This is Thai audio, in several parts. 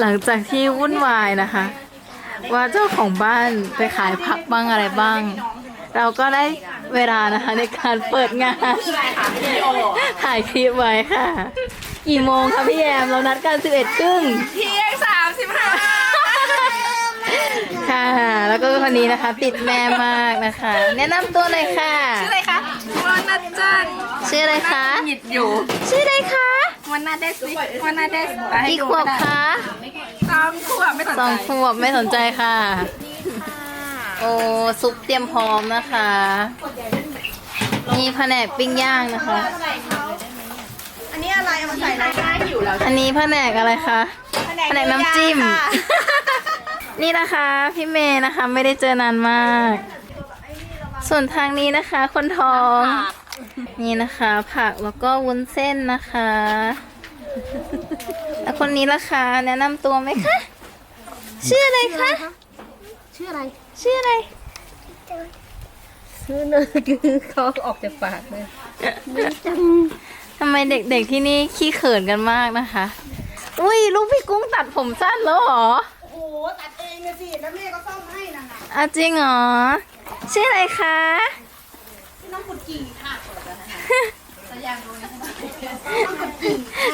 หลังจากที่วุ่นวายนะคะ ว่าเจ้าของบ้านไปขายผักบ้างอะไรบ้าง เราก็ได้เวลานะคะในการเปิดงานถ่ายคลิปไว้ค่ะ กี่โมงคะพี่แยมเรานัดกัน11ครึ่งเที่ยงสามสิบห้าค่ะ แล้วก็คนนี้นะคะติดแม่มากนะคะ แนะนำตัวหน่อยค่ะ ชื่ออะไรคะวันนาจังชื่ออะไรคะหยิดอยู่ ชื่ออะไรคะ วันนาเดสวันนาเดสกี่ขวบคะสองขวบไม่สนสองใจขวบไม่สนใจค่ะ โอ้ซุปเตรียมพร้อมนะคะ มีแผนกปิ้งย่างนะคะ อันนี้อะไรเอามาใส่อะไรได้อยู่แล้วอันนี้แผนกอะไรคะ แผนกน้ำจิ้ม นี่นะคะพี่เมย์นะคะไม่ได้เจอนานมาก ส่วนทางนี้นะคะ คนท้อง นี่นะคะ ผักแล้วก็วุ้นเส้นนะคะ แล้วคนนี้ล่ะคะแนะนำตัวไหมคะ ชื่ออะไรคะ ชื่ออะไร ชื่ออะไร ชื่อเนยคือเขาออกจากปากเลยทำไมเด็กๆที่นี่ขี้เขินกันมากนะคะ อุ้ยลูกพี่กุ้งตัดผมสั้นแล้วเหรอ โอ้โหตัดเองเลยสิแล้วแม่ก็ซ่อมให้นั่นน่ะอะจริงเหรอ ชื่ออะไรคะ น้องกุดจีค่ะ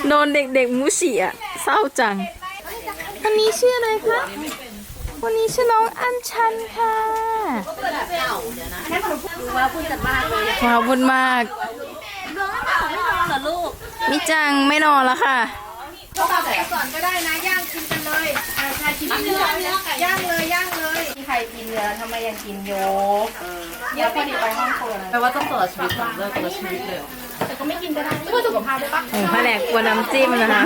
โดนเด็กๆมุฉีอะเศร้าจัง อันนี้ชื่ออะไรคะวันนี้ชื่อน้องอัญชันค่ะว้าวบุญจัดมากเลยว้าวบุญมากมิจังไม่นอนแล้วค่ะก่อนก็ได้นะย่างกินกันเลยอ่าใครกินเนื้อย่างางเลยย่างเลยมีใครกินเนื้อทำไมยังกินโยกเดี๋ยวพอดีไปห้องครัวแปลว่าต้องตลอดชีวิตของเลิกตลอดชีวิตเลยแต่ ก็ไม่กินก็ได้เพื่อสุขภาพได้ปะโอ้แผนกกลัวน้ำจิ้มนะคะ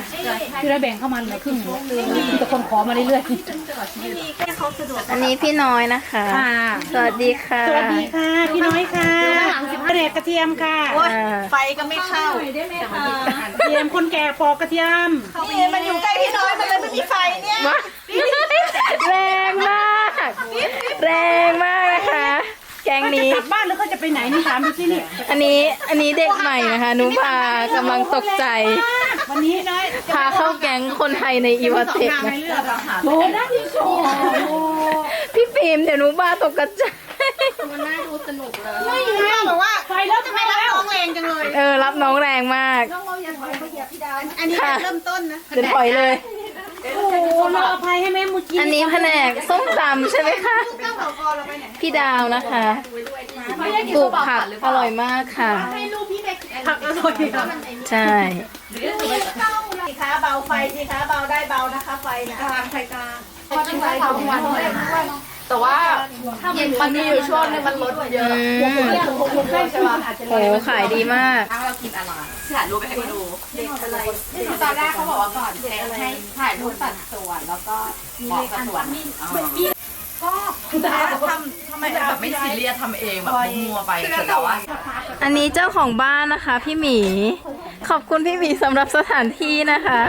ที่ได้แบ่งเข้ามาเหลือครึ่งหนึ่งมีแต่คนขอมาเรื่อยอันนี้พี่น้อยนะคะ ๆค่ะ สวัสดีค่ะสวัสดีค่ะ พี่น้อยค่ะกระเดกกระเทียมค่ะอ่าไฟก็ไม่เข้ากระเทียมคนแก่ปอกกระเทียม นี่มันอยู่ใกล้พี่น้อยมันเลยไม่มีไฟเนี่ย ว้าแรงมาก แรงมากนะคะ แกง เขาจะ นี้ กลับบ้านหรือเขาจะ ไปไหนนี่ถามดูสินี่อันนี้อันนี้เด็กใหม่นะคะนุพากำลังตกใจ วันนี้น้อยพาเข้าแก๊งคนไทยในอีวาเทคนะโอ้ได้ที่โชว์พี่ฟิล์มเดี๋ยวนุพาตกกระจายไม่แม่บอกว่าไฟแล้วทำไมรับน้องแรงจังเลย เออรับน้องแรงมากอันนี้เริ่มต้นนะเดี๋ยวถอยเลย โอ้โหเราอภัยให้แม่มูจิอันนี้แผนกส้มตำใช่ไหมคะเจ้าเขาคอเราไปไหนพี่ดาวนะคะปลูกผักอร่อยมากค่ะ ให้ลูกพี่ไปผักอร่อยค่ะใช่สิคะเบาไฟสิคะเบาได้เบานะคะไฟนะกลางไฟกลางพอกินไฟของวัน แต่ว่ามันมีอยู่ช่วงนึงมันลดเยอะอืมใช่ปะโหขายดีมากเรากินอะไรถ่ายรูปไปให้ดูเด็กอะไรตอนแรกเขาบอกว่าก่อนเช็คให้ถ่ายรูปสัดส่วนแล้วก็บอกสัดส่วนก็ทำทำไมแบบไม่ซีเรียสทำเองแบบมัวไปเสร็จแล้วว่าอันนี้เจ้าของบ้านนะคะ พี่หมี ขอบคุณพี่หมีสำหรับสถานที่นะคะ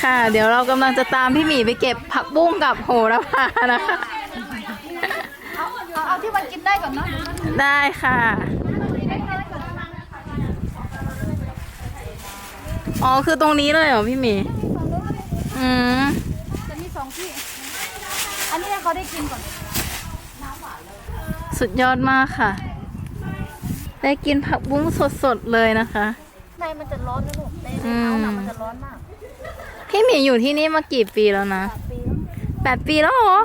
ค่ะ เดี๋ยวเรากำลังจะตามพี่หมีไปเก็บผักบุ้งกับโหระพานะคะ เอาที่มันกินได้ก่อนเนาะได้ค่ะ อ๋อ คือตรงนี้เลยเหรอพี่หมี อืมจะมีสองที่ อันนี้เขาได้กินก่อน สุดยอดมากค่ะ ได้กินผักบุ้งสดๆเลยนะคะ ในมันจะร้อนนะลูกในอืในมเท้าหนักมันจะร้อนมาก พี่หมีอยู่ที่นี่มากี่ปีแล้วนะปีแปดปีแล้วเหรอ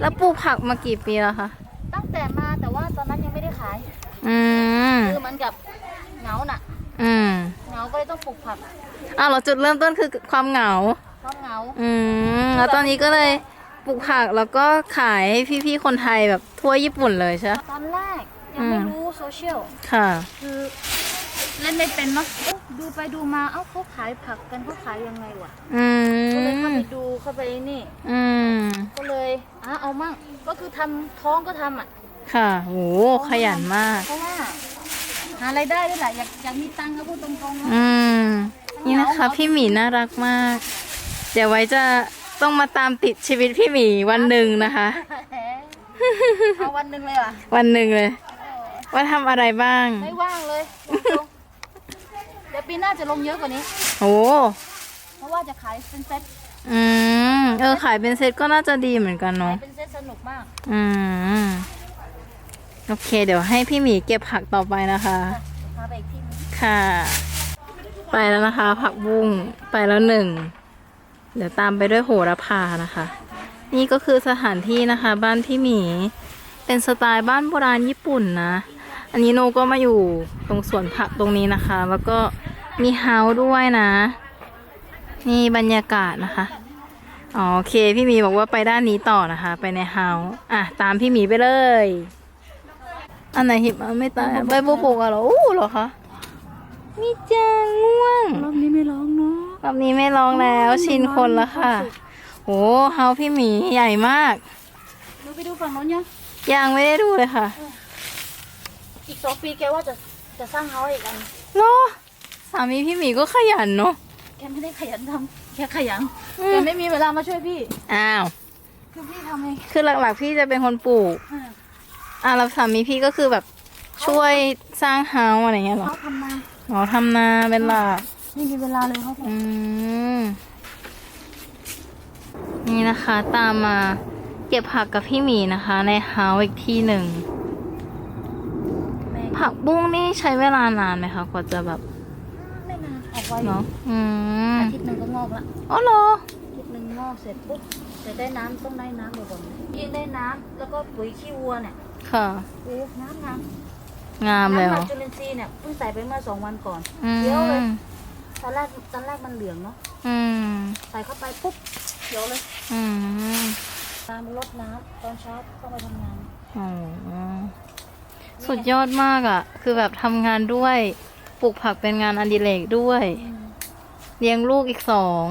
แล้วปลูกผักมากี่ปีแล้วคะ ตั้งแต่มาแต่ว่าตอนนั้นยังไม่ได้ขาย อืม คือเหมือนกับเหงาน่ะอืมเหงาก็เลยต้องปลูกผักอ้าวเหราจุดเริ่มต้นคือความเหงา เพราะเหงาอืม แล้วตอนนี้ก็เลยปลูกผักแล้วก็ขายให้พี่ๆคนไทยแบบทั่วญี่ปุ่นเลยใช่ไหมตอนแรกยังไม่รู้โซเชียลค่ะ คือเล่นไม่เป็นเนาะเอ๊ะ ดูไปดูมาเอ้าเขาขายผักกันเขาขายยังไงวะอืก็เลยเข้ามไปดูเข้าไปนี่ อืม ก็เลยอะเอามั่งก็คือทำท้องก็ทำอะค่ะโหขยันมาก เพราะว่าหารายได้ด้วยแหละอยากอยากมีตังค์ก็พูดตรงๆนะ อืม นี่นะคะ พี่หมีน่ารักมาก เดี๋ยวไว้จะต้องมาตามติดชีวิตพี่หมีวันหนึ่งนะคะ เอาวันหนึ่งเลยว่ะวันหนึ่งเลย ว่าทำอะไรบ้าง ไม่ว่างเลยตรงๆเดี๋ยว ปีหน้าจะลงเยอะกว่านี้ โอ้เพราะว่าจะขายเป็นเซ็ตอืมเออขายเป็นเซตก็น่าจะดีเหมือนกันเนาะ เป็นเซ็ตสนุกมาก อืม โอเค เดี๋ยวให้พี่หมีเก็บผักต่อไปนะคะ พาไปอีกที่นึงค่ะ ไปแล้วนะคะ ผักบุ้งไปแล้วหนึ่ง เดี๋ยวตามไปด้วยโหระพานะคะ นี่ก็คือสถานที่นะคะ บ้านพี่หมี เป็นสไตล์บ้านโบราณญี่ปุ่นนะ อันนี้โนก็มาอยู่ตรงสวนผักตรงนี้นะคะ แล้วก็ มีเฮาส์ด้วยนะ นี่บรรยากาศนะคะอ๋อโอเคพี่หมีบอกว่าไปด้านนี้ต่อนะคะ ไปในเฮาส์อะตามพี่หมีไปเลย อันไหนหิบอะไม่ตายอะใบบัวปลูกอะเหรออู้เหรอคะมีจังง่วงรอบนี้ไม่ร้องเนาะรอบนี้ไม่ร้องแล้วชินคนแล้วค่ะโอ้เฮาพี่หมีใหญ่มากดูไปดูฝั่งโน้นยังยังไม่ได้ดูเลยค่ะ อีกสองปีแกว่าจะจะสร้างเฮาส์อีกอันเนาะ สามีพี่หมีก็ขยันเนาะแกไม่ได้ขยันทำแกขยันอืแกมไม่มีเวลามาช่วยพี่ อ้าว คือพี่ทำเองคือหลักๆ พี่จะเป็นคนปลูก อ่าอะแล้วสามีพี่ก็คือแบบช่วยสร้างเฮาส์อะไรเงี้ยเหรอเขาทำมาอ๋อทำนาเป็นหลัก ไม่มีเวลาเลยเขาอืม นี่นะคะตามมาเก็บผักกับพี่หมีนะคะ ในเฮาส์อีกที่หนึ่งแม่ผักบุ้งนี่ใช้เวลานานไหมคะกว่าจะแบบไม่นาน ออกไวเนาะอืมอาทิตย์หนึ่งก็งอกละอ๋อเหรออาทิตย์หนึ่งงอกเสร็จปุ๊บจะได้น้ำต้องได้น้ำบ่อยๆยิ่งได้น้ำแล้วก็ปุ๋ยขี้วัวเนี่ยค่ะโอ้น้ำน้ำงามน้ำแล้หวมักจุลินทรีย์เนี่ยเพิ่งใส่ไปเมื่อสองวันก่อนอืเดี๋ยวเลยมตอนแรกตอนแรกมันเหลืองเนาะอืมใส่เข้าไปปุ๊บเขียวเลยอืมตามรดน้ำตอนเช้าต้องไปทำงานอ๋อสุดยอดมากอะ่ะ คือแบบทำงานด้วย ปลูกผักเป็นงานอดิเรกด้วย เลี้ยงลูกอีกสอง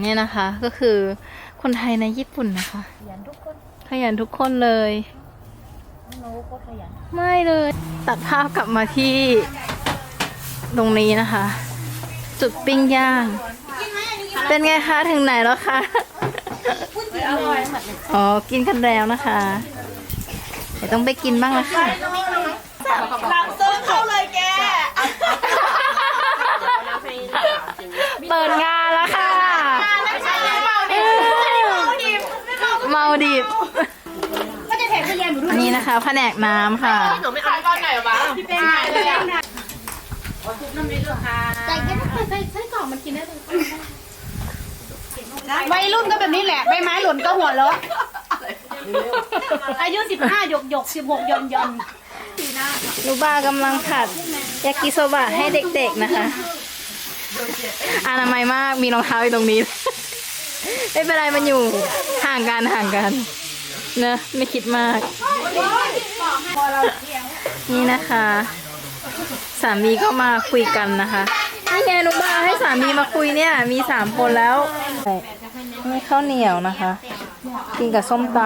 เนี่ยนะคะ ก็คือคนไทยในญี่ปุ่นนะคะ ขยันทุกคน ขยันทุกคนเลยน้องโน้ก็ขยัน ไม่เลย ตัดภาพกลับมาที่ ตรงนี้นะคะ จุดปิ้งย่าง เป็นไงคะถึงไหนแล้วคะอ๋อ กินกันแล้วนะคะเดี๋ยวต้องไปกินบ้างแล้วค่ะหลังซื้อเข้าเลยแก เปิดงานแล้วค่ะเมาดิบอันนี้นะคะแผนกน้ำค่ะ หนูไม่เอาก้อนไหนวะพี่เป็นไงเลยอะวัยรุ่นก็แบบนี้แหละใบไม้หล่นก็หัวเราะอายุสิบห้าหยกหยกสิบหกยอนยอนลูบากำลังผัดยากิโซบะให้เด็กๆนะคะ อนามัยมากมีรองเท้าอยู่ตรงนี้ ไม่เป็นไรมันอยู่ห่างกันห่างกันเนอะไม่คิดมาก นี่นะคะ สามีก็มาคุยกันนะคะนี่ไงนุบ้าให้สามีมาคุยเนี่ยมีสามคนแล้วมีข้าวเหนียวนะคะ กินกับส้มต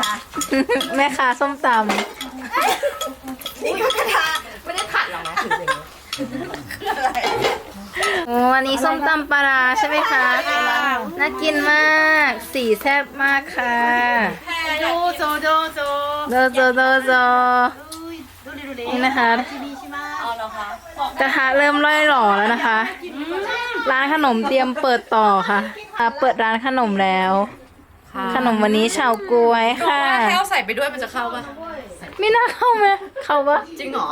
ำแม่ค้าส้มตำนี่ก็กระทะไม่ได้ผัดหรอกนะถืออย่างนี้คืออะไร โอ้ วันนี้ส้มตำปลาร้าใช่ไหมคะ น่ากินมาก สีแซ่บมากค่ะ โดโซโดโซโดโจโดโจนี่นะคะเอาแล้วคะ กระทะเริ่มร่อยหล่อแล้วนะคะ ร้านขนมเตรียมเปิดต่อค่ะอะเปิดร้านขนมแล้ว ขนมวันนี้ชาวกล้วยค่ะแห้วใส่ไปด้วยมันจะเข้าป่ะ ไม่น่าเข้าไหมเข้าปะจริงเหรอ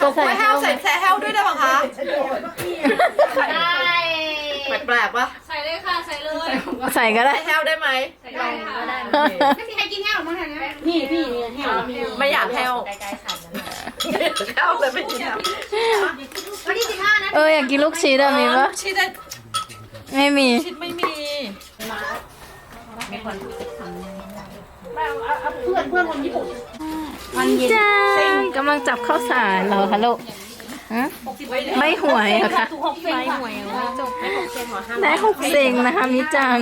ก็ใส่ไม่แห้เข้าวใส่แซ่แห้วด้วยได้ป่ะคะแปลกๆป่ะใส่ก็ได้ ใส่แห้วได้ไหมนี่พี่เนี่ยแห้วไม่อยากแห้วแห้วเลยไม่กินแห้วเอออยากกินลูกชีสอะมีปะชีสได้ไม่มีชีสไม่มี มันจ้ากำลังจับข้าวสารเหรอคะลูกฮะไม่หวยเหรอคะได้หกเซงนะคะมิจัง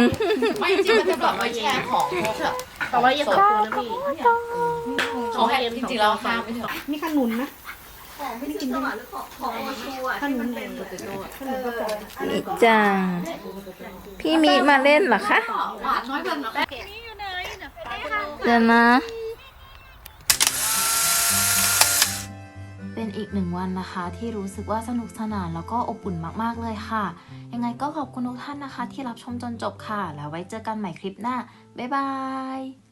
ไม่จริงมันจะแบบมาแชร์ของเขาเถอะต่อไปยังต่อนะพี่เขาให้จริงๆเราห้ามไม่เถอะมีขนุนนะไม่ได้กินด้วยขนุนไหนขนุนก็ต่อมิจังพี่มิมาเล่นเหรอคะหวานน้อยแบบนั้นเดี๋ยวนะ เป็นอีกหนึ่งวันนะคะ ที่รู้สึกว่าสนุกสนานแล้วก็อบอุ่นมากๆเลยค่ะ ยังไงก็ขอบคุณทุกท่านนะคะ ที่รับชมจนจบค่ะ แล้วไว้เจอกันใหม่คลิปหน้า บ๊ายบาย